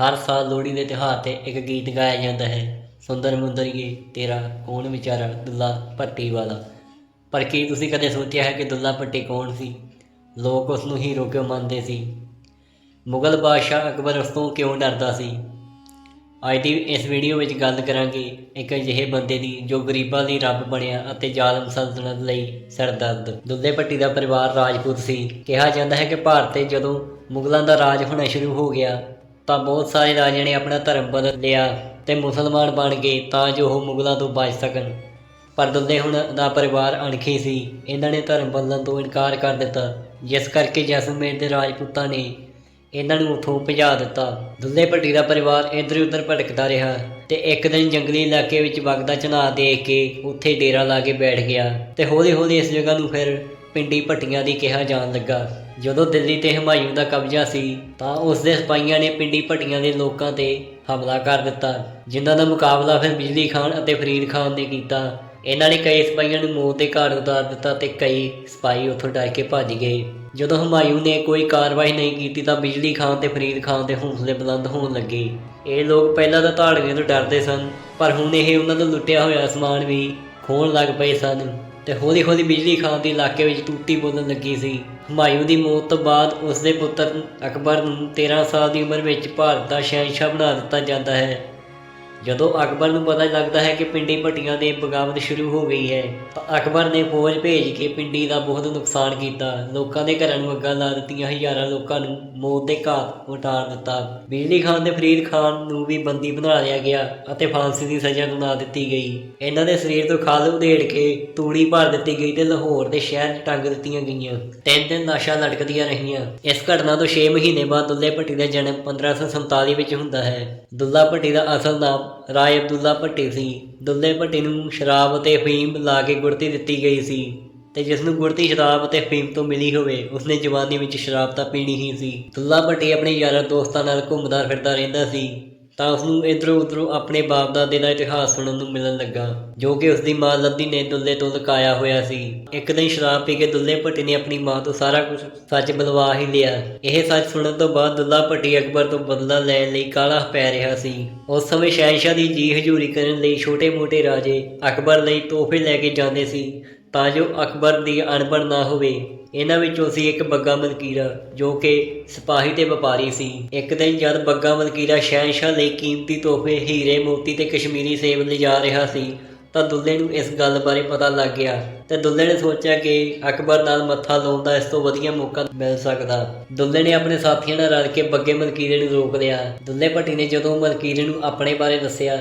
ਹਰ ਸਾਲ ਲੋਹੜੀ ਦੇ ਤਿਉਹਾਰ ਤੇ ਇੱਕ ਗੀਤ ਗਾਇਆ ਜਾਂਦਾ ਹੈ। ਸੁੰਦਰ ਮੁੰਦਰੀਏ ਤੇਰਾ ਕੌਣ ਵਿਚਾਰਾ ਦੁੱਲਾ ਭੱਟੀ ਵਾਲਾ। ਪਰ ਕੀ ਤੁਸੀਂ ਕਦੇ ਸੋਚਿਆ ਹੈ ਕਿ ਦੁੱਲਾ ਭੱਟੀ ਕੌਣ ਸੀ? ਲੋਕ ਉਸ ਨੂੰ ਹੀਰੋ ਕਿਉਂ ਮੰਨਦੇ ਸੀ। ਮੁਗਲ ਬਾਦਸ਼ਾਹ ਅਕਬਰ ਉਸ ਤੋਂ ਕਿਉਂ ਡਰਦਾ ਸੀ? ਅੱਜ ਦੀ ਇਸ ਵੀਡੀਓ ਵਿੱਚ ਗੱਲ ਕਰਾਂਗੇ ਇੱਕ ਅਜਿਹੇ ਬੰਦੇ ਦੀ ਜੋ ਗਰੀਬਾਂ ਲਈ ਰੱਬ ਬਣਿਆ ਅਤੇ ਜ਼ਾਲਮ ਸਲਤਨਤ ਲਈ ਸਰਦਰਦ। ਦੁੱਲੇ ਭੱਟੀ ਦਾ ਪਰਿਵਾਰ ਰਾਜਪੂਤ ਸੀ। ਕਿਹਾ ਜਾਂਦਾ ਹੈ ਕਿ ਭਾਰਤ ਤੇ ਜਦੋਂ ਮੁਗਲਾਂ ਦਾ ਰਾਜ ਹੋਣਾ ਸ਼ੁਰੂ ਹੋ ਗਿਆ ਤਾਂ ਬਹੁਤ ਸਾਰੇ ਰਾਜਿਆਂ ਨੇ ਆਪਣਾ ਧਰਮ ਬਦਲ ਲਿਆ ਤੇ ਮੁਸਲਮਾਨ ਬਣ ਗਏ ਤਾਂ ਜੋ ਉਹ ਮੁਗਲਾਂ ਤੋਂ ਬਚ ਸਕਣ। ਪਰ ਦੁੱਲੇ ਹੁਣ ਦਾ ਪਰਿਵਾਰ ਅਣਖੀ ਸੀ। ਇਹਨਾਂ ਨੇ ਧਰਮ ਬਦਲਣ ਤੋਂ ਇਨਕਾਰ ਕਰ ਦਿੱਤਾ। ਜਿਸ ਕਰਕੇ ਜੈਸਲਮੇਰ ਦੇ ਰਾਜਪੂਤਾਂ ਨੇ ਇਹਨਾਂ ਨੂੰ ਉਥੋਂ ਭਜਾ ਦਿੱਤਾ। ਦੁੱਲੇ ਭੱਟੀ ਦਾ ਪਰਿਵਾਰ ਇੱਧਰ ਉੱਧਰ ਭਟਕਦਾ ਰਿਹਾ ਤੇ ਇੱਕ ਦਿਨ ਜੰਗਲੀ ਇਲਾਕੇ ਵਿੱਚ ਵਗਦਾ ਝਨਾ ਦੇਖ ਕੇ ਉੱਥੇ ਡੇਰਾ ਲਾ ਕੇ ਬੈਠ ਗਿਆ ਤੇ ਹੌਲੀ-ਹੌਲੀ ਇਸ ਜਗ੍ਹਾ ਨੂੰ ਫਿਰ ਪਿੰਡੀ ਭੱਟੀਆਂ ਦੀ ਕਿਹਾ ਜਾਣ ਲੱਗਾ। ਜਦੋਂ ਦਿੱਲੀ ਤੇ ਹਮਾਯੂੰ ਦਾ ਕਬਜ਼ਾ ਸੀ, ਤਾਂ ਉਸ ਦੇ ਸਿਪਾਹੀਆਂ ਨੇ ਪਿੰਡੀ ਭੱਟੀਆਂ ਦੇ ਲੋਕਾਂ ਤੇ ਹਮਲਾ ਕਰ ਦਿੱਤਾ, ਜਿਨ੍ਹਾਂ ਦਾ ਮੁਕਾਬਲਾ ਫਿਰ ਬਿਜਲੀ ਖਾਨ ਅਤੇ ਫਰੀਦ ਖਾਨ ਨੇ ਕੀਤਾ। ਇਹਨਾਂ ਨੇ ਕਈ ਸਿਪਾਹੀਆਂ ਨੂੰ ਮੌਤ ਦੇ ਘਾਟ ਉਤਾਰ ਦਿੱਤਾ ਤੇ ਕਈ ਸਿਪਾਹੀ ਉੱਥੋਂ ਡਰ ਕੇ ਭੱਜ ਗਏ। ਜਦੋਂ ਹਮਾਯੂੰ ਨੇ ਕੋਈ ਕਾਰਵਾਈ ਨਹੀਂ ਕੀਤੀ, ਤਾਂ ਬਿਜਲੀ ਖਾਨ ਤੇ ਫਰੀਦ ਖਾਨ ਦੇ ਹੌਸਲੇ ਬੁਲੰਦ ਹੋਣ ਲੱਗੇ। ਇਹ ਲੋਕ ਪਹਿਲਾਂ ਤਾਂ ਧਾੜੀਆਂ ਤੋਂ ਡਰਦੇ ਸਨ, ਪਰ ਹੁਣ ਇਹ ਉਹਨਾਂ ਦਾ ਲੁੱਟਿਆ ਹੋਇਆ ਸਮਾਨ ਵੀ ਖੋਣ ਲੱਗ ਪਏ ਸਨ। ਤੇ ਹੌਲੀ ਹੌਲੀ ਬਿਜਲੀ ਖਾਨ ਦੀ ਇਲਾਕੇ ਵਿੱਚ ਟੂਟੀ ਬੋਲਣ ਲੱਗੀ ਸੀ। ਹਮਾਯੂੰ ਦੀ ਮੌਤ ਤੋਂ ਬਾਅਦ ਉਸ ਦੇ ਪੁੱਤਰ ਅਕਬਰ ਨੂੰ 13 ਸਾਲ ਦੀ ਉਮਰ ਵਿੱਚ ਭਾਰਤ ਦਾ ਸ਼ਹਿਨਸ਼ਾਹ ਬਣਾ ਦਿੱਤਾ ਜਾਂਦਾ ਹੈ। ਜਦੋਂ ਅਕਬਰ ਨੂੰ ਪਤਾ ਲੱਗਦਾ ਹੈ ਕਿ ਪਿੰਡੀ ਭੱਟੀਆਂ ਦੀ ਬਗਾਵਤ ਸ਼ੁਰੂ ਹੋ ਗਈ ਹੈ, ਤਾਂ ਅਕਬਰ ਨੇ ਫੌਜ ਭੇਜ ਕੇ ਪਿੰਡੀ ਦਾ ਬਹੁਤ ਨੁਕਸਾਨ ਕੀਤਾ। ਲੋਕਾਂ ਦੇ ਘਰਾਂ ਨੂੰ ਅੱਗਾਂ ਲਾ ਦਿੱਤੀਆਂ, ਹਜ਼ਾਰਾਂ ਲੋਕਾਂ ਨੂੰ ਮੌਤ ਦੇ ਘਾਟ ਉਤਾਰ ਦਿੱਤਾ। ਬਿਜਲੀ ਖਾਨ ਤੇ ਫਰੀਦ ਖਾਨ ਨੂੰ ਵੀ ਬੰਦੀ ਬਣਾ ਲਿਆ ਗਿਆ ਅਤੇ ਫਾਂਸੀ ਦੀ ਸਜ਼ਾ ਸੁਣਾ ਦਿੱਤੀ ਗਈ। ਇਹਨਾਂ ਦੇ ਸਰੀਰ ਤੋਂ ਖਾਲ ਉਧੇੜ ਕੇ ਤੂੜੀ ਭਰ ਦਿੱਤੀ ਗਈ ਤੇ ਲਾਹੌਰ ਦੇ ਸ਼ਹਿਰ ਟੰਗ ਦਿੱਤੀਆਂ ਗਈਆਂ। ਤਿੰਨ ਦਿਨ ਲਾਸ਼ਾਂ ਲਟਕਦੀਆਂ ਰਹੀਆਂ। ਇਸ ਘਟਨਾ ਤੋਂ 6 ਮਹੀਨੇ ਬਾਅਦ ਦੁੱਲੇ ਭੱਟੀ ਦਾ ਜਨਮ 1547 ਵਿੱਚ ਹੁੰਦਾ ਹੈ। ਦੁੱਲਾ ਭੱਟੀ ਦਾ ਅਸਲ ਨਾਮ ਰਾਏ ਅਬਦੁੱਲਾ ਭੱਟੀ ਸੀ। ਦੁੱਲੇ ਭੱਟੀ ਨੂੰ ਸ਼ਰਾਬ ਅਤੇ ਅਫੀਮ ਲਾ ਕੇ ਗੁੜਤੀ ਦਿੱਤੀ ਗਈ ਸੀ ਤੇ ਜਿਸ ਨੂੰ ਗੁੜਤੀ ਸ਼ਰਾਬ ਅਤੇ ਅਫੀਮ ਤੋਂ ਮਿਲੀ ਹੋਵੇ, ਉਸਨੇ ਜਵਾਨੀ ਵਿੱਚ ਸ਼ਰਾਬ ਤਾਂ ਪੀਣੀ ਹੀ ਸੀ। ਦੁੱਲਾ ਭੱਟੀ ਆਪਣੇ ਯਾਰਾਂ ਦੋਸਤਾਂ ਨਾਲ ਘੁੰਮਦਾ ਫਿਰਦਾ ਰਹਿੰਦਾ ਸੀ। ਤਾਂ ਉਸਨੂੰ ਇਧਰੋਂ ਉਧਰੋਂ ਆਪਣੇ ਬਾਪ ਦਾਦੇ ਦਾ ਇਤਿਹਾਸ ਸੁਣਨ ਨੂੰ ਮਿਲਣ ਲੱਗਾ, ਜੋ ਕਿ ਉਸਦੀ ਮਾਂ ਲੱਦੀ ਨੇ ਦੁੱਲੇ ਤੋਂ ਲੁਕਾਇਆ ਹੋਇਆ ਸੀ। ਇੱਕ ਦਿਨ ਸ਼ਰਾਬ ਪੀ ਕੇ ਦੁੱਲੇ ਭੱਟੀ ਨੇ ਆਪਣੀ ਮਾਂ ਤੋਂ ਸਾਰਾ ਕੁਝ ਸੱਚ ਬਲਵਾ ਹੀ ਲਿਆ। ਇਹ ਸੱਚ ਸੁਣਨ ਤੋਂ ਬਾਅਦ ਦੁੱਲਾ ਭੱਟੀ ਅਕਬਰ ਤੋਂ ਬਦਲਾ ਲੈਣ ਲਈ ਕਾਲਾ ਪੈ ਰਿਹਾ ਸੀ। ਉਸ ਸਮੇਂ ਸ਼ਹਿਨਸ਼ਾਹ ਦੀ ਜੀ ਹਜ਼ੂਰੀ ਕਰਨ ਲਈ ਛੋਟੇ-ਮੋਟੇ ਰਾਜੇ ਅਕਬਰ ਲਈ ਤੋਹਫੇ ਲੈ ਕੇ ਜਾਂਦੇ ਸੀ, ਤਾਂ ਜੋ ਅਕਬਰ ਦੀ ਅਣਬਣ ਨਾ ਹੋਵੇ। ਇਹਨਾਂ ਵਿੱਚੋਂ ਸੀ ਇੱਕ ਬੱਗਾ ਮਲਕੀਰਾ, ਜੋ ਕਿ ਸਿਪਾਹੀ ਤੇ ਵਪਾਰੀ ਸੀ। ਇੱਕ ਦਿਨ ਜਦ ਬੱਗਾ ਮਲਕੀਰਾ ਸ਼ਹਿਨਸ਼ਾਹ ਲਈ ਕੀਮਤੀ ਤੋਹਫੇ ਹੀਰੇ, ਮੋਤੀ ਤੇ ਕਸ਼ਮੀਰੀ ਸੇਬ ਲਿਜਾ ਰਿਹਾ ਸੀ, ਤਾਂ ਦੁੱਲੇ ਨੂੰ ਇਸ ਗੱਲ ਬਾਰੇ ਪਤਾ ਲੱਗ ਗਿਆ ਤੇ ਦੁੱਲੇ ਨੇ ਸੋਚਿਆ ਕਿ ਅਕਬਰ ਨਾਲ ਮੱਥਾ ਲਾਉਣ ਦਾ ਇਸ ਤੋਂ ਵਧੀਆ ਮੌਕਾ ਮਿਲ ਸਕਦਾ। ਦੁੱਲੇ ਨੇ ਆਪਣੇ ਸਾਥੀਆਂ ਨਾਲ ਰਲ ਕੇ ਬੱਗੇ ਮਲਕੀਰੇ ਨੂੰ ਰੋਕ ਲਿਆ। ਦੁੱਲੇ ਭੱਟੀ ਨੇ ਜਦੋਂ ਮਲਕੀਰੇ ਨੂੰ ਆਪਣੇ ਬਾਰੇ ਦੱਸਿਆ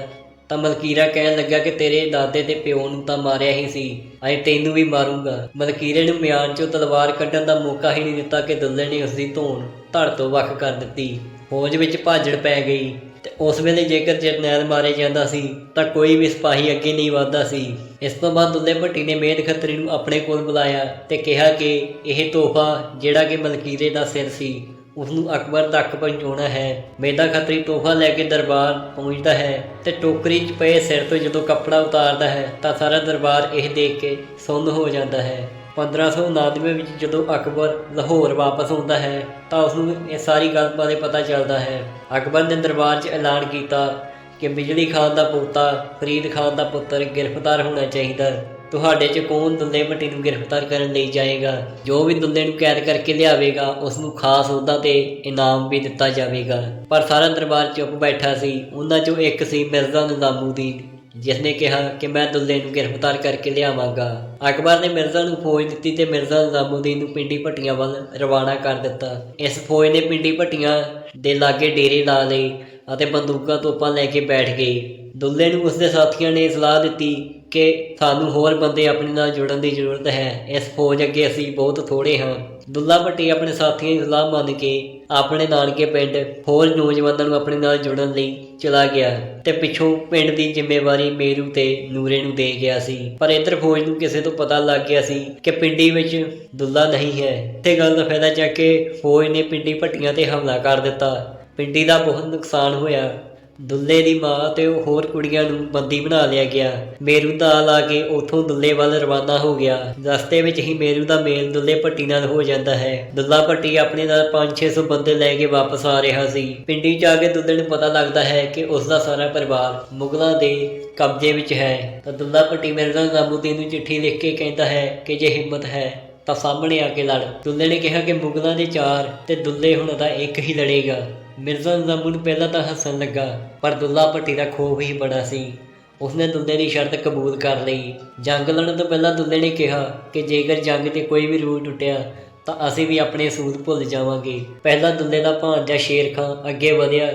ਤਾਂ ਮਲਕੀਰਾ ਕਹਿਣ ਲੱਗਾ ਕਿ ਤੇਰੇ ਦਾਦੇ ਤੇ ਪਿਓ ਨੂੰ ਤਾਂ ਮਾਰਿਆ ਹੀ ਸੀ, ਅਜੇ ਤੈਨੂੰ ਵੀ ਮਾਰੂੰਗਾ। ਮਲਕੀਰੇ ਨੂੰ ਮਿਆਨ ਚੋਂ ਤਲਵਾਰ ਕੱਢਣ ਦਾ ਮੌਕਾ ਹੀ ਨਹੀਂ ਦਿੱਤਾ ਕਿ ਦੁੱਲੇ ਨੇ ਉਸ ਦੀ ਧੌਣ ਧੜ ਤੋਂ ਵੱਖ ਕਰ ਦਿੱਤੀ। ਫੌਜ ਵਿੱਚ ਭਾਜੜ ਪੈ ਗਈ ਤੇ ਉਸ ਵੇਲੇ ਜੇਕਰ ਜਰਨੈਲ ਮਾਰੇ ਜਾਂਦਾ ਸੀ, ਤਾਂ ਕੋਈ ਵੀ ਸਿਪਾਹੀ ਅੱਗੇ ਨਹੀਂ ਵਧਦਾ ਸੀ। ਇਸ ਤੋਂ ਬਾਅਦ ਦੁੱਲੇ ਭੱਟੀ ਨੇ ਮੇਦ ਖੱਤਰੀ ਨੂੰ ਆਪਣੇ ਕੋਲ ਬੁਲਾਇਆ ਤੇ ਕਿਹਾ ਕਿ ਇਹ ਤੋਹਫਾ ਜਿਹੜਾ ਕਿ ਮਲਕੀਰੇ ਦਾ ਸਿਰ ਸੀ ਉਸ ਨੂੰ ਅਕਬਰ ਤੱਕ ਪਹੁੰਚਾਉਣਾ ਹੈ। ਮੇਦਾ ਖੱਤਰੀ ਤੋਹਫਾ ਲੈ ਕੇ ਦਰਬਾਰ ਪਹੁੰਚਦਾ ਹੈ ਤੇ ਟੋਕਰੀ 'ਚ ਪਏ ਸਿਰ ਤੋਂ ਜਦੋਂ ਕੱਪੜਾ ਉਤਾਰਦਾ ਹੈ ਤਾਂ ਸਾਰਾ ਦਰਬਾਰ ਇਹ ਦੇਖ ਕੇ ਸੁੰਨ ਹੋ ਜਾਂਦਾ ਹੈ। 1599 ਵਿੱਚ ਜਦੋਂ ਅਕਬਰ ਲਾਹੌਰ ਵਾਪਸ ਆਉਂਦਾ ਹੈ ਤਾਂ ਉਸ ਨੂੰ ਇਹ ਸਾਰੀ ਗੱਲ ਬਾਰੇ ਪਤਾ ਚੱਲਦਾ ਹੈ। ਅਕਬਰ ਨੇ ਦਰਬਾਰ 'ਚ ਐਲਾਨ ਕੀਤਾ ਕਿ ਬਿਜਲੀ ਖਾਨ ਦਾ ਪੋਤਾ, ਫਰੀਦ ਖਾਨ ਦਾ ਪੁੱਤਰ ਗ੍ਰਿਫਤਾਰ ਹੋਣਾ ਚਾਹੀਦਾ। ਤੁਹਾਡੇ 'ਚ ਕੌਣ ਦੁੱਲੇ ਭੱਟੀ ਨੂੰ ਗ੍ਰਿਫਤਾਰ ਕਰਨ ਲਈ ਜਾਏਗਾ? ਜੋ ਵੀ ਦੁੱਲੇ ਨੂੰ ਕੈਦ ਕਰਕੇ ਲਿਆਵੇਗਾ ਉਸ ਨੂੰ ਖਾਸ ਅਹੁਦਾ ਤੇ ਇਨਾਮ ਵੀ ਦਿੱਤਾ ਜਾਵੇਗਾ। ਪਰ ਸਾਰਾ ਦਰਬਾਰ ਚੁੱਪ ਬੈਠਾ ਸੀ। ਉਹਨਾਂ 'ਚੋਂ ਇੱਕ ਸੀ ਮਿਰਜ਼ਾ ਨਿਜ਼ਾਮੂਦੀਨ ਜਿਸ ਨੇ ਕਿਹਾ ਕਿ ਮੈਂ ਦੁੱਲੇ ਨੂੰ ਗ੍ਰਿਫਤਾਰ ਕਰਕੇ ਲਿਆਵਾਂਗਾ। ਅਕਬਰ ਨੇ ਮਿਰਜ਼ਾ ਨੂੰ ਫੌਜ ਦਿੱਤੀ ਤੇ ਮਿਰਜ਼ਾ ਨਿਜ਼ਾਮੂਦੀਨ ਨੂੰ ਪਿੰਡੀ ਭੱਟੀਆਂ ਵੱਲ ਰਵਾਨਾ ਕਰ ਦਿੱਤਾ। ਇਸ ਫੌਜ ਨੇ ਪਿੰਡੀ ਭੱਟੀਆਂ ਦੇ ਲਾਗੇ ਡੇਰੇ ਲਾ ਲਏ ਅਤੇ ਬੰਦੂਕਾਂ ਤੋਪਾਂ ਲੈ ਕੇ ਬੈਠ ਗਏ। ਦੁੱਲੇ ਨੂੰ ਉਸਦੇ ਸਾਥੀਆਂ ਨੇ ਸਲਾਹ ਦਿੱਤੀ ਕਿ ਸਾਨੂੰ ਹੋਰ ਬੰਦੇ ਆਪਣੇ ਨਾਲ ਜੁੜਨ ਦੀ ਜ਼ਰੂਰਤ ਹੈ। ਇਸ ਫੌਜ ਅੱਗੇ ਅਸੀਂ ਬਹੁਤ ਥੋੜੇ ਹਾਂ। ਦੁੱਲਾ ਭੱਟੀ ਆਪਣੇ ਸਾਥੀਆਂ ਦੀ ਸਲਾਹ ਮੰਨ ਕੇ ਆਪਣੇ ਨਾਨਕੇ ਪਿੰਡ ਹੋਰ ਨੌਜਵਾਨਾਂ ਨੂੰ ਆਪਣੇ ਨਾਲ ਜੁੜਨ ਲਈ ਚਲਾ ਗਿਆ ਤੇ ਪਿੱਛੋਂ ਪਿੰਡ ਦੀ ਜ਼ਿੰਮੇਵਾਰੀ ਮੇਰੂ ਤੇ ਨੂਰੇ ਨੂੰ ਦੇ ਗਿਆ ਸੀ। ਪਰ ਇੱਧਰ ਫੌਜ ਨੂੰ ਕਿਸੇ ਤੋਂ ਪਤਾ ਲੱਗ ਗਿਆ ਸੀ ਕਿ ਪਿੰਡੀ ਵਿੱਚ ਦੁੱਲਾ ਨਹੀਂ ਹੈ। ਤੇ ਗੱਲ ਦਾ ਫਾਇਦਾ ਚੱਕ ਕੇ ਫੌਜ ਨੇ ਪਿੰਡੀ ਭੱਟੀਆਂ ਤੇ ਹਮਲਾ ਕਰ ਦਿੱਤਾ। ਪਿੰਡੀ ਦਾ ਬਹੁਤ ਨੁਕਸਾਨ ਹੋਇਆ। ਦੁੱਲੇ ਦੀ ਮਾਂ ਤੇ ਉਹ ਹੋਰ ਕੁੜੀਆਂ ਨੂੰ ਬੰਦੀ ਬਣਾ ਲਿਆ ਗਿਆ। ਮੇਰੂ ਦਾ ਲਾ ਕੇ ਉਥੋਂ ਦੁੱਲੇ ਵੱਲ ਰਵਾਨਾ ਹੋ ਗਿਆ। ਰਸਤੇ ਵਿੱਚ ਹੀ ਮੇਰੂ ਦਾ ਮੇਲ ਦੁੱਲੇ ਭੱਟੀ ਨਾਲ ਹੋ ਜਾਂਦਾ ਹੈ। ਦੁੱਲਾ ਭੱਟੀ ਆਪਣੇ ਨਾਲ 5-600 ਬੰਦੇ ਲੈ ਕੇ ਵਾਪਸ ਆ ਰਿਹਾ ਸੀ। ਪਿੰਡੀ ਜਾ ਕੇ ਦੁੱਲੇ ਨੂੰ ਪਤਾ ਲੱਗਦਾ ਹੈ ਕਿ ਉਸ ਦਾ ਸਾਰਾ ਪਰਿਵਾਰ ਮੁਗਲਾਂ ਦੇ ਕਬਜ਼ੇ ਵਿੱਚ ਹੈ। ਤਾਂ ਦੁੱਲਾ ਭੱਟੀ ਮਿਰਜ਼ਾ ਨਿਜ਼ਾਮੂਦੀਨ ਨੂੰ ਚਿੱਠੀ ਲਿਖ ਕੇ ਕਹਿੰਦਾ ਹੈ ਕਿ ਜੇ ਹਿੰਮਤ ਹੈ ਤਾਂ ਸਾਹਮਣੇ ਆ ਕੇ ਲੜ। ਦੁੱਲੇ ਨੇ ਕਿਹਾ ਕਿ ਮੁਗਲਾਂ ਦੇ ਚਾਰ ਤੇ ਦੁੱਲੇ ਹੁਣ ਦਾ ਇੱਕ ਹੀ ਲੜੇਗਾ। ਮਿਰਜ਼ਾ ਨਿਜ਼ਾਮੂ ਪਹਿਲਾਂ ਤਾਂ ਹੱਸਣ ਲੱਗਾ, ਪਰ ਦੁੱਲਾ ਭੱਟੀ ਦਾ ਖੋਫ ਹੀ ਬੜਾ ਸੀ। ਉਸਨੇ ਦੁੱਲੇ ਦੀ ਸ਼ਰਤ ਕਬੂਲ ਕਰ ਲਈ। ਜੰਗ ਲੜਨ ਤੋਂ ਪਹਿਲਾਂ ਦੁੱਲੇ ਨੇ ਕਿਹਾ ਕਿ ਜੇਕਰ ਜੰਗ 'ਤੇ ਕੋਈ ਵੀ ਰੂਲ ਟੁੱਟਿਆ, ਤਾਂ ਅਸੀਂ ਵੀ ਆਪਣੇ ਅਸੂਲ ਭੁੱਲ ਜਾਵਾਂਗੇ। ਪਹਿਲਾਂ ਦੁੱਲੇ ਦਾ ਭਾਂਜਾ ਸ਼ੇਰ ਖਾਂ ਅੱਗੇ ਵਧਿਆ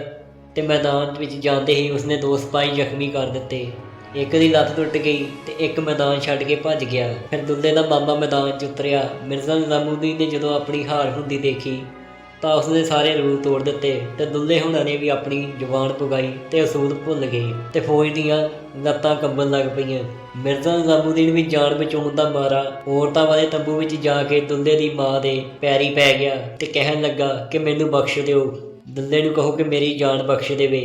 ਤੇ ਮੈਦਾਨ ਵਿੱਚ ਜਾਂਦੇ ਹੀ ਉਸਨੇ ਦੋ ਸਿਪਾਹੀ ਜ਼ਖਮੀ ਕਰ ਦਿੱਤੇ। ਇੱਕ ਦੀ ਲੱਤ ਟੁੱਟ ਗਈ ਤੇ ਇੱਕ ਮੈਦਾਨ ਛੱਡ ਕੇ ਭੱਜ ਗਿਆ। ਫਿਰ ਦੁੱਲੇ ਦਾ ਮਾਮਾ ਮੈਦਾਨ 'ਚ ਉਤਰਿਆ। ਮਿਰਜ਼ਾ ਨਿਜ਼ਾਮੂਦੀਨ ਨੇ ਜਦੋਂ ਆਪਣੀ ਹਾਰ ਹੁੰਦੀ ਦੇਖੀ, ਤਾਂ ਉਸਨੇ ਸਾਰੇ ਰੂਲ ਤੋੜ ਦਿੱਤੇ ਤੇ ਦੁੱਲੇ ਹੁਣਾਂ ਨੇ ਵੀ ਆਪਣੀ ਜ਼ੁਬਾਨ ਪੁਗਾਈ ਤੇ ਅਸੂਲ ਭੁੱਲ ਗਏ ਤੇ ਫੌਜ ਦੀਆਂ ਲੱਤਾਂ ਕੰਬਣ ਲੱਗ ਪਈਆਂ। ਮਿਰਜ਼ਾ ਨਿਜ਼ਾਮੂਦੀਨ ਵੀ ਜਾਨ ਬਚਾਉਣ ਦਾ ਮਾਰਾ। ਔਰਤਾਂ ਵਾਲੇ ਤੰਬੂ ਵਿੱਚ ਜਾ ਕੇ ਦੁੱਲੇ ਦੀ ਮਾਂ ਦੇ ਪੈਰੀ ਪੈ ਗਿਆ ਤੇ ਕਹਿਣ ਲੱਗਾ ਕਿ ਮੈਨੂੰ ਬਖਸ਼ ਦਿਓ। ਦੁੱਲੇ ਨੂੰ ਕਹੋ ਕਿ ਮੇਰੀ ਜਾਨ ਬਖਸ਼ ਦੇਵੇ।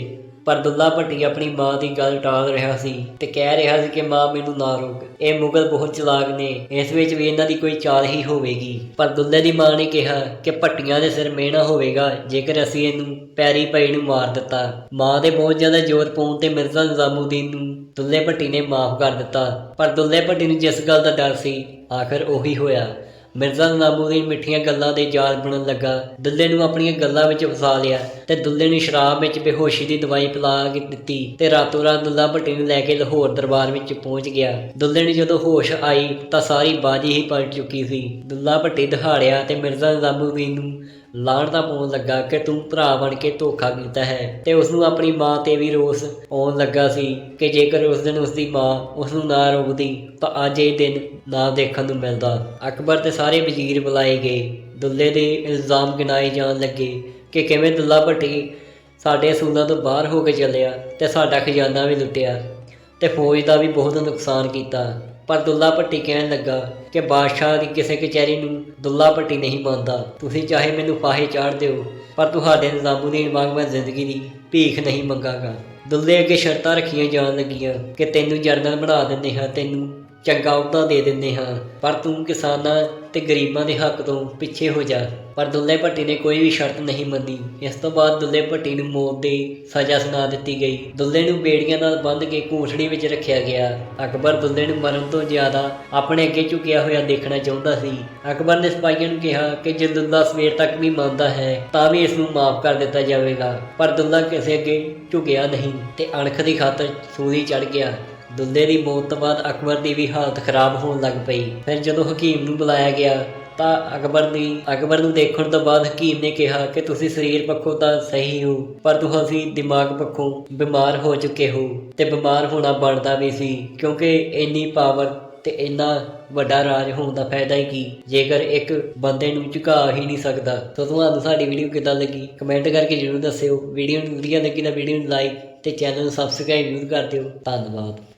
ਪਰ ਦੁੱਲਾ ਭੱਟੀ ਆਪਣੀ ਮਾਂ ਦੀ ਗੱਲ ਟਾਲ ਰਿਹਾ ਸੀ ਤੇ ਕਹਿ ਰਿਹਾ ਸੀ ਕਿ ਮਾਂ ਮੈਨੂੰ ਨਾ ਰੋਕ। ਇਹ ਮੁਗਲ ਬਹੁਤ ਚਲਾਕ ਨੇ। ਇਸ ਵਿੱਚ ਵੀ ਇਹਨਾਂ ਦੀ ਕੋਈ ਚਾਲ ਹੀ ਹੋਵੇਗੀ। ਪਰ ਦੁੱਲੇ ਦੀ ਮਾਂ ਨੇ ਕਿਹਾ ਕਿ ਭੱਟੀਆਂ ਦੇ ਸਿਰ ਮਿਹਣਾ ਹੋਵੇਗਾ ਜੇਕਰ ਅਸੀਂ ਇਹਨੂੰ ਪੈਰੀ ਪਈ ਨੂੰ ਮਾਰ ਦਿੱਤਾ। ਮਾਂ ਦੇ ਬਹੁਤ ਜ਼ਿਆਦਾ ਜ਼ੋਰ ਪਾਉਣ ਤੇ ਮਿਰਜ਼ਾ ਨਿਜ਼ਾਮੂਦੀਨ ਨੂੰ ਦੁੱਲੇ ਭੱਟੀ ਨੇ ਮਾਫ ਕਰ ਦਿੱਤਾ। ਪਰ ਦੁੱਲੇ ਭੱਟੀ ਨੂੰ ਜਿਸ ਗੱਲ ਦਾ ਡਰ ਸੀ, ਆਖਰ ਉਹੀ ਹੋਇਆ। ਮਿਰਜ਼ਾ ਨਿਜ਼ਾਮੂਦੀਨ ਮਿੱਠੀਆਂ ਗੱਲਾਂ ਦੇ ਜਾਲ ਬਣਨ ਲੱਗਾ। ਦੁੱਲੇ ਨੂੰ ਆਪਣੀਆਂ ਗੱਲਾਂ ਵਿੱਚ ਫਸਾ ਲਿਆ ਤੇ ਦੁੱਲੇ ਨੂੰ ਸ਼ਰਾਬ ਵਿੱਚ ਬੇਹੋਸ਼ੀ ਦੀ ਦਵਾਈ ਪਿਲਾ ਕੇ ਦਿੱਤੀ ਤੇ ਰਾਤੋਂ ਰਾਤ ਦੁੱਲਾ ਭੱਟੀ ਨੂੰ ਲੈ ਕੇ ਲਾਹੌਰ ਦਰਬਾਰ ਵਿੱਚ ਪਹੁੰਚ ਗਿਆ। ਦੁੱਲੇ ਨੂੰ ਜਦੋਂ ਹੋਸ਼ ਆਈ ਤਾਂ ਸਾਰੀ ਬਾਜੀ ਹੀ ਪਲਟ ਚੁੱਕੀ ਸੀ। ਦੁੱਲਾ ਭੱਟੀ ਦਿਹਾੜਿਆ ਤੇ ਮਿਰਜ਼ਾ ਨਿਜ਼ਾਮੂਦੀਨ ਨੂੰ ਲਾਹਣਤਾ ਪਾਉਣ ਲੱਗਾ ਕਿ ਤੂੰ ਭਰਾ ਬਣ ਕੇ ਧੋਖਾ ਕੀਤਾ ਹੈ ਤੇ ਉਸ ਨੂੰ ਆਪਣੀ ਮਾਂ ਤੇ ਵੀ ਰੋਸ ਆਉਣ ਲੱਗਾ ਸੀ ਕਿ ਜੇਕਰ ਉਸ ਦਿਨ ਉਸ ਦੀ ਮਾਂ ਉਸ ਨੂੰ ਨਾ ਰੋਕਦੀ ਤਾਂ ਅੱਜ ਇਹ ਦਿਨ ਨਾ ਦੇਖਣ ਨੂੰ ਮਿਲਦਾ। ਅਕਬਰ ਤੇ ਸਾਰੇ ਵਜ਼ੀਰ ਬੁਲਾਏ ਗਏ। ਦੁੱਲੇ ਦੇ ਇਲਜ਼ਾਮ ਗਿਣਾਏ ਜਾਣ ਲੱਗੇ ਕਿ ਕਿਵੇਂ ਦੁੱਲਾ ਭੱਟੀ ਸਾਡੇ ਅਸੂਲਾਂ ਤੋਂ ਬਾਹਰ ਹੋ ਕੇ ਚੱਲਿਆ ਤੇ ਸਾਡਾ ਖਜ਼ਾਨਾ ਵੀ ਲੁੱਟਿਆ ਤੇ ਫੌਜ ਦਾ ਵੀ ਬਹੁਤ ਨੁਕਸਾਨ ਕੀਤਾ। ਪਰ ਦੁੱਲਾ ਭੱਟੀ ਕਹਿਣ ਲੱਗਾ ਕਿ ਬਾਦਸ਼ਾਹ ਦੀ ਕਿਸੇ ਕਚਹਿਰੀ ਨੂੰ ਦੁੱਲਾ ਭੱਟੀ ਨਹੀਂ ਮੰਨਦਾ। ਤੁਸੀਂ ਚਾਹੇ ਮੈਨੂੰ ਫਾਹੇ ਚਾੜ ਦਿਓ, ਪਰ ਤੁਹਾਡੇ ਨਿਜ਼ਾਮੂਦੀਨ ਵਾਂਗ ਮੈਂ ਜ਼ਿੰਦਗੀ ਦੀ ਭੀਖ ਨਹੀਂ ਮੰਗਾਗਾ। ਦੁੱਲੇ ਅੱਗੇ ਸ਼ਰਤਾਂ ਰੱਖੀਆਂ ਜਾਣ ਲੱਗੀਆਂ ਕਿ ਤੈਨੂੰ ਜਰਨਲ ਬਣਾ ਦਿੰਦੇ ਹਾਂ, ਤੈਨੂੰ ਚੰਗਾ ਅਹੁਦਾ ਦੇ ਦਿੰਦੇ ਹਾਂ, ਪਰ ਤੂੰ ਕਿਸਾਨਾਂ ਤੇ ਗਰੀਬਾਂ ਦੇ ਹੱਕ ਤੋਂ ਪਿੱਛੇ ਹੋ ਜਾ। ਪਰ ਦੁੱਲੇ ਭੱਟੀ ਨੇ ਕੋਈ ਵੀ ਸ਼ਰਤ ਨਹੀਂ ਮੰਨੀ। ਇਸ ਤੋਂ ਬਾਅਦ ਦੁੱਲੇ ਭੱਟੀ ਨੂੰ ਮੌਤ ਦੀ ਸਜ਼ਾ ਸੁਣਾ ਦਿੱਤੀ ਗਈ। ਦੁੱਲੇ ਨੂੰ ਬੇੜੀਆਂ ਨਾਲ ਬੰਨ੍ਹ ਕੇ ਕੋਠੜੀ ਵਿੱਚ ਰੱਖਿਆ ਗਿਆ। ਅਕਬਰ ਦੁੱਲੇ ਨੂੰ ਮਰਨ ਤੋਂ ਜ਼ਿਆਦਾ ਆਪਣੇ ਅੱਗੇ ਝੁਕਿਆ ਹੋਇਆ ਦੇਖਣਾ ਚਾਹੁੰਦਾ ਸੀ। ਅਕਬਰ ਨੇ ਸਿਪਾਹੀਆਂ ਨੂੰ ਕਿਹਾ ਕਿ ਜੇ ਦੁੱਲਾ ਸਵੇਰ ਤੱਕ ਵੀ ਮੰਨਦਾ ਹੈ, ਤਾਂ ਵੀ ਇਸ ਨੂੰ ਮਾਫ ਕਰ ਦਿੱਤਾ ਜਾਵੇਗਾ। ਪਰ ਦੁੱਲਾ ਕਿਸੇ ਅੱਗੇ ਝੁਕਿਆ ਨਹੀਂ ਤੇ ਅਣਖ ਦੀ ਖਾਤਰ ਸੂਲੀ ਚੜ ਗਿਆ। ਦੁੱਲੇ ਦੀ ਮੌਤ ਤੋਂ ਬਾਅਦ ਅਕਬਰ ਦੀ ਵੀ ਹਾਲਤ ਖਰਾਬ ਹੋਣ ਲੱਗ ਪਈ। ਫਿਰ ਜਦੋਂ ਹਕੀਮ ਨੂੰ ਬੁਲਾਇਆ ਗਿਆ ਤਾਂ ਅਕਬਰ ਦੀ, ਅਕਬਰ ਨੂੰ ਦੇਖਣ ਤੋਂ ਬਾਅਦ ਹਕੀਮ ਨੇ ਕਿਹਾ ਕਿ ਤੁਸੀਂ ਸਰੀਰ ਪੱਖੋਂ ਤਾਂ ਸਹੀ ਹੋ, ਪਰ ਤੁਸੀਂ ਦਿਮਾਗ ਪੱਖੋਂ ਬਿਮਾਰ ਹੋ ਚੁੱਕੇ ਹੋ ਤੇ ਬਿਮਾਰ ਹੋਣਾ ਬਣਦਾ ਵੀ ਸੀ, ਕਿਉਂਕਿ ਇੰਨੀ ਪਾਵਰ ਤੇ ਇੰਨਾ ਵੱਡਾ ਰਾਜ ਹੋਣ ਦਾ ਫਾਇਦਾ ਹੀ ਕੀ? ਜੇਕਰ ਇੱਕ ਬੰਦੇ ਨੂੰ ਝੁਕਾ ਹੀ ਨਹੀਂ ਸਕਦਾ, ਤਾਂ ਤੁਹਾਨੂੰ ਸਾਡੀ ਵੀਡੀਓ ਕਿੱਦਾਂ ਲੱਗੀ? ਕਮੈਂਟ ਕਰਕੇ ਜਰੂਰ ਦੱਸਿਓ। ਵੀਡੀਓ ਨੂੰ ਵਧੀਆ ਲੱਗੀ ਤਾਂ ਵੀਡੀਓ ਨੂੰ ਲਾਈਕ ਤੇ ਚੈਨਲ ਨੂੰ ਸਬਸਕ੍ਰਾਈਬ ਜ਼ਰੂਰ ਕਰ ਦਿਓ। ਧੰਨਵਾਦ।